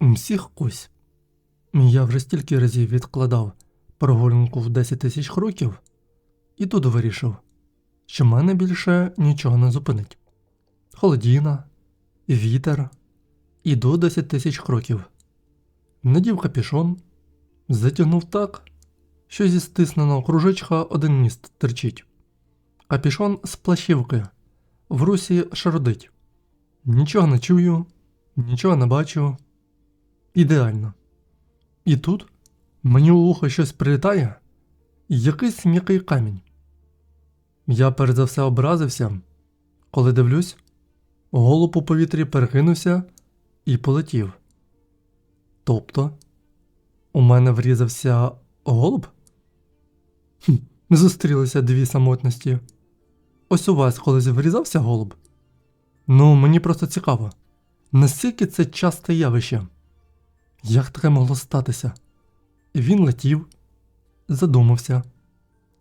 Всіх ось. Я вже стільки разів відкладав прогулянку в 10 тисяч кроків, і тут вирішив, що мене більше нічого не зупинить. Холодіна, вітер, іду 10 тисяч кроків. Надів капішон, затягнув так, що зі стисненого кружечка один міст терчить. Капішон з плащівки в русі шародить. Нічого не чую, нічого не бачу. Ідеально. І тут мені у вухо щось прилітає, якийсь м'який камінь. Я перш за все образився, коли дивлюсь, голуб у повітрі перекинувся і полетів. Тобто, у мене врізався голуб? Хм, зустрілися дві самотності. Ось у вас колись врізався голуб? Ну, мені просто цікаво, наскільки це часте явище. Як таке могло статися? Він летів, задумався,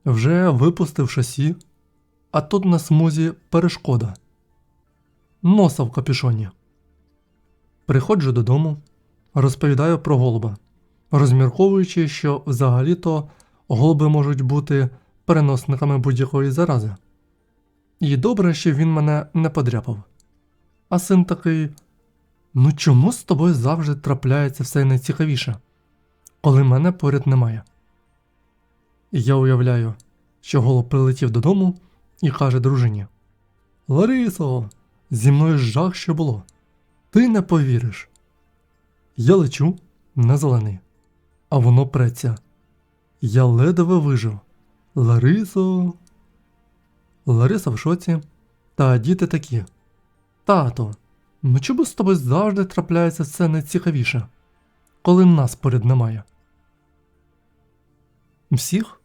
вже випустив шасі, а тут на смузі перешкода. Носа в капюшоні. Приходжу додому, розповідаю про голуба, розмірковуючи, що взагалі-то голуби можуть бути переносниками будь-якої зарази. І добре, що він мене не подряпав. А син такий. Ну чому з тобою завжди трапляється все найцікавіше, коли мене поряд немає? Я уявляю, що голуб прилетів додому і каже дружині: Ларисо, зі мною жах що було. Ти не повіриш. Я лечу на зелений, а воно преться. Я ледве вижив. Ларисо. Лариса в шоці, та діти такі. Тато, ну чому з тобою завжди трапляється все найцікавіше, коли нас поряд немає? Всіх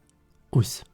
ось.